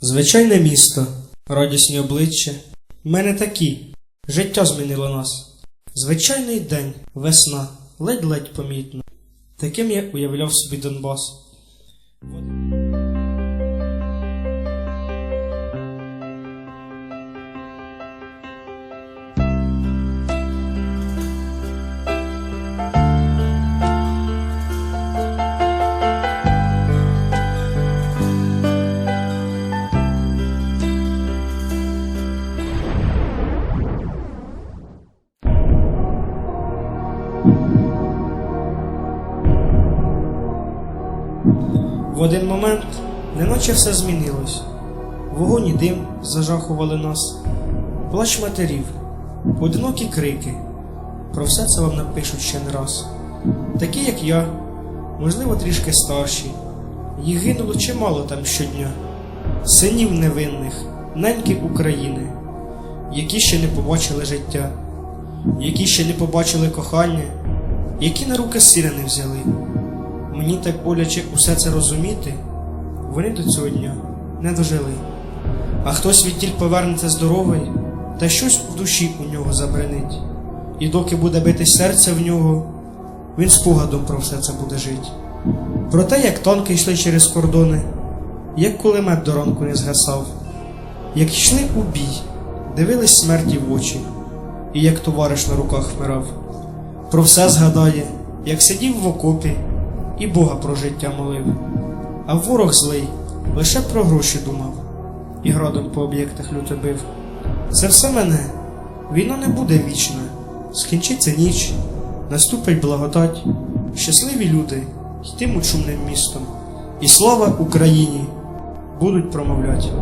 Звичайне місто, радісні обличчя. Ми не такі. Життя змінило нас. Звичайний день, весна, ледь-ледь помітно. Таким я уявляв собі Донбас. В один момент, неначе все змінилось. Вогонь і дим зажахували нас, плач матерів, одинокі крики. Про все це вам напишуть ще не раз. Такі, як я, можливо, трішки старші. Їх гинуло чимало там щодня. Синів невинних, неньки України, які ще не побачили життя, які ще не побачили кохання, які на руки сина не взяли. Мені так боляче усе це розуміти, вони до цього дня не дожили. А хтось відтіль повернеться здоровий, та щось в душі у нього забренить. І доки буде битись серце в нього, він спогадом про все це буде жити. Про те, як танки йшли через кордони, як кулемет до ранку не згасав, як йшли у бій, дивились смерті в очі, і як товариш на руках вмирав. Про все згадає, як сидів в окопі і Бога про життя молив. А ворог злий лише про гроші думав і градом по об'єктах люто бив. Це все мене, війна не буде вічна, скінчиться ніч, наступить благодать, щасливі люди йтимуть шумним містом, і слава Україні будуть промовлять.